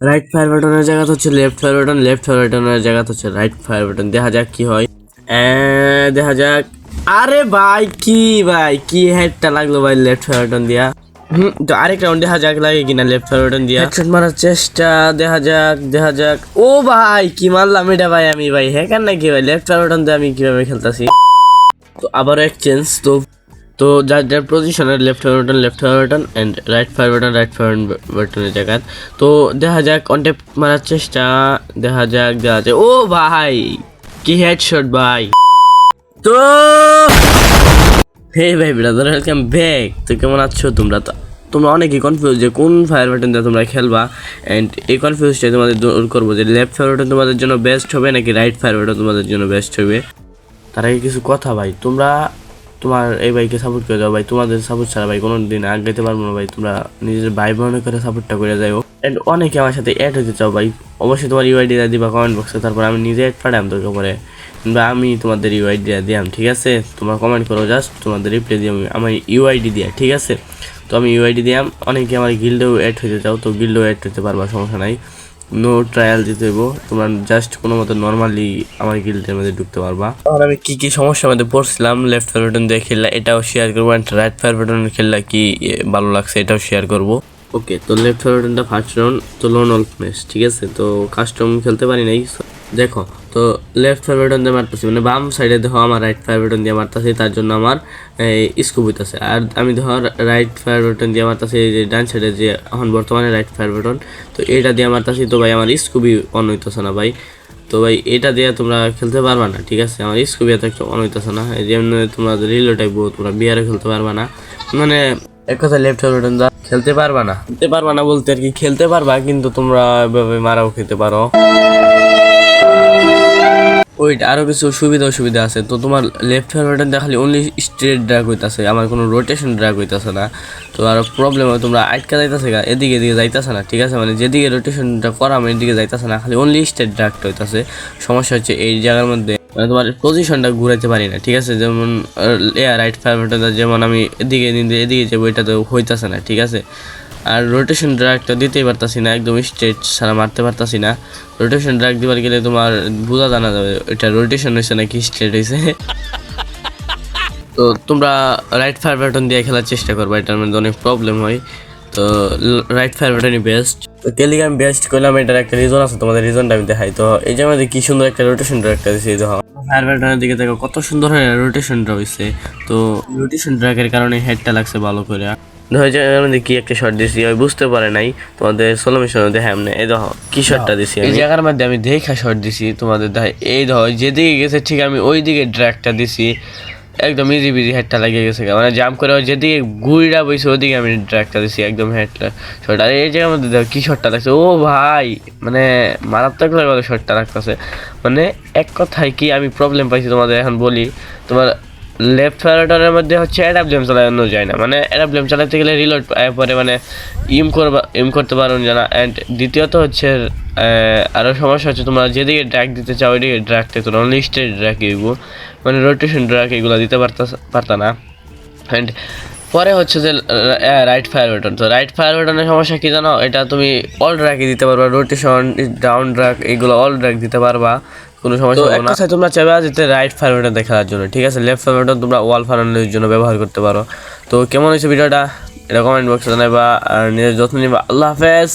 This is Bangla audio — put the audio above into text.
রাইট ফায়ার বাটনের জায়গা হচ্ছে left fire button left fire বাটনের জায়গা হচ্ছে রাইট ফায়ার বাটন দেখা যাক কি হয়। দেখা যাক। আরে ভাই কি ভাই কি হেডটা লাগল ভাই লেফট ফায়ার বাটন দিয়া? হুম তো আরেক রাউন্ড দেখা যাক লাগে কিনা লেফট ফায়ার বাটন দিয়া। হেডশট মারার চেষ্টা দেখা যাক দেখা যাক। ও ভাই কি মারলাম এটা ভাই আমি ভাই হ্যাকার নাকি ভাই? লেফট ফায়ার বাটন দিয়ে আমি কীভাবে খেলতাছি? তো আবারও এক্সচেঞ্জ তো তো যার যার পজিশনের left fire button left fire button and right fire button right fire বাটনের জায়গা তো দেখা যাক কন্টেক্ট মারার চেষ্টা, দেখা যাক দেখা যাক। ও ভাই, কি হেডশট ভাই। তো হে ভাই ব্রাদার ওয়েলকাম ব্যাক তো কেমন আছো তোমরা? তো তোমরা অনেকেই কনফিউজ যে কোন ফায়ার বাটন দিয়ে তোমরা খেলবা। অ্যান্ড এই কনফিউজটা তোমাদের দূর করব যে লেফট ফায়ার বাটন তোমাদের জন্য বেস্ট হবে নাকি রাইট ফায়ার বাটন তোমাদের জন্য বেস্ট হবে? তার আগে কিছু কথা ভাই, তোমরা তোমার এই ভাইকে সাপোর্ট করে দাও, ভাই। তোমাদের সাপোর্ট ছাড়া ভাই কোনো দিন আগাইতে পারব না, ভাই। তোমরা নিজের ভাই বোনের করে সাপোর্টটা করে যাও অ্যান্ড অনেকে আমার সাথে অ্যাড হতে চাও, ভাই। অবশ্যই তোমার ইউআইডি দিবা কমেন্ট বক্সে তারপর আমি নিজে অ্যাড পাঠাম তোকে পরে। বা আমি তোমাদের ইউআইডি দিয়াম, ঠিক আছে? তোমরা কমেন্ট করো জাস্ট তোমাদের রিপ্লাই দিয়ে আমার ইউআইডি দিয়া, ঠিক আছে? তো আমি ইউআইডি দিয়াম। অনেকে আমার গিল্ডেও অ্যাড হতে চাও, তো গিল্ডেও অ্যাড হতে পারবা, সমস্যা নাই। নো ট্রায়াল দিতে হইব। তোমরা জাস্ট কোনো মতো নর্মালি আমার গিল্ডের মধ্যে ঢুকতে পারবা। আর আমি কি কি সমস্যার মধ্যে পড়ছিলাম? লেফট ফায়ার বাটন দিয়ে খেললা এটাও শেয়ার করব অ্যান্ড রাইট ফায়ার বাটন খেললা কি ভালো লাগছে এটাও শেয়ার করব। ওকে তো লেফট ফায়ার বাটনটা ফার্স্ট রাউন্ড তো লোন অল্প ম্যাচ ঠিক আছে? তো কাস্টম খেলতে পারি নাই দেখো তো লেফট ফায়ার বাটন দিয়ে মারতেছি মানে বাম সাইডে দেখো আমার রাইট ফায়ার বাটন দিয়ে মারতেছি, তার জন্য আমার এই স্কোপ হইতেছে আর আমি দেখো রাইট ফায়ার দিয়ে মারতেছি, এই যে ডান সাইডে যে এখন বর্তমানে রাইট ফায়ার তো এটা দিয়ে মারতেছি, তো ভাই আমার স্কুবই অন হইতেছে না ভাই। তো ভাই এটা দিয়ে তোমরা খেলতে পারবা না, ঠিক আছে? আমার স্কুবি এত একটা অন হইতেছে না। যেমন তোমরা রিলো টাইপ তোমরা বিয়ারে খেলতে পারবা না। মানে এক কথা লেফট বাটন দা খেলতে পারবা না। খেলতে পারবা না বলতে আর কি, খেলতে পারবা, কিন্তু তোমরা এভাবে মারাও খেতে পারো। ওইটা, আরও কিছু সুবিধা অসুবিধা আছে। তো তোমার লেফট বাটন দেখালে অনলি স্ট্রেট ড্রাগ হইতাছে, আমার কোনো রোটেশন ড্রাগ হইতেছে না। তো আরও প্রবলেম হয়, তোমরা আটকা যাইতাছে গা, এদিকে এদিকে যাইতাছে না, ঠিক আছে? মানে যেদিকে রোটেশনটা করা আমি এদিকে যাইতাছে না, খালি অনলি স্ট্রেট ড্রাগটা হইতাছে। সমস্যা হচ্ছে এই জায়গার মধ্যে মানে তোমার পজিশনটা ঘুরাইতে পারি না, ঠিক আছে? যেমন রাইট বাটন যেমন আমি এদিকে এদিকে যাব এটা তো হইতাছে না, ঠিক আছে? আর রোটেশন ড্রাগটা দিতেই পারতাছি না, একদম স্ট্রেট ছাড়া মারতে পারতাছি না। রোটেশন ড্রাগ দিবার গেলে তোমার বোঝা জানা যাবে এটা রোটেশন হয়েছে নাকি স্ট্রেট হয়েছে তো তোমরা রাইট ফায়ার বাটন দিয়ে খেলার চেষ্টা করবা, এটার মধ্যে অনেক প্রবলেম হয়। তো রাইট ফায়ার বাটনই বেস্ট তো কেলিকে আমি বেস্ট করলাম, এটার একটা রিজন আছে, তোমাদের রিজনটা আমি দেখাই। তো এই যে আমাদের কি সুন্দর একটা রোটেশন ড্রাগটা দিয়েছে এই ফায়ার বাটনের দিকে দেখো, কত সুন্দর রোটেশনটা হয়েছে তো রোটেশন ড্রাগের কারণে হেডটা লাগছে ভালো করে। ধরো যে আমাদের কি একটা শট দিছি ওই বুঝতে পারে নাই তোমাদের সোলো মিশন দেখে এমনি এই দেখো কি শটটা দিছি এই জায়গার মধ্যে আমি দেখা শট দিছি তোমাদের দেখো এই দেখো যেদিকে গেছে ঠিক আমি ওই দিকে ড্র্যাগটা দিছি। একদম ইজি বিজি হেডটা লাগিয়ে গেছে মানে জাম্প করে যেদিকে গুইড়া বইছে ওদিকে আমি ড্র্যাগটা দিছি একদম হেডটা শট আর এই জায়গার মধ্যে দেখো কি শটটা লাগছে? ও ভাই মানে মারাত্মক লাগে শটটা রাখতেছে মানে এক কথায় কি আমি প্রবলেম পাইছি তোমাদের এখন বলি। তোমার লেফট ফায়ারটারের মধ্যে হচ্ছে অ্যাডাবলেম চালানো যায় না। মানে অ্যাডাবলেম চালাতে গেলে রিলোড পরে মানে ইম করবা ইম করতে পারো না অ্যান্ড দ্বিতীয়ত হচ্ছে আরও সমস্যা হচ্ছে তোমরা যেদিকে ড্র্যাক দিতে চাও, ওইদিকে ড্র্যাকতে তোমরা অনলি স্টেট ড্র্যাক এগুলো মানে রোটেশন ড্র্যাক এগুলো দিতে পারতা পারতা না। অ্যান্ড পরে হচ্ছে যে রাইট ফায়ার বাটন তো রাইট ফায়ার বাটনের সমস্যা কি জানো? এটা তুমি অল ড্র্যাকই দিতে পারবা। রোটেশন ডাউন ড্র্যাক এগুলো অল ড্র্যাক দিতে পারবা। কোনো সমস্যা হবে না। কথায় তোমরা চাইবে যেতে রাইট ফার্মেটা দেখার জন্য ঠিক আছে? লেফট ফার্মেটা তোমরা ওয়াল ফায়ারের জন্য ব্যবহার করতে পারো। তো কেমন হয়েছে ভিডিওটা? এটা কমেন্ট বক্সে জানাবা আর নিজের যত্ন নিবা। আল্লাহ হাফেজ!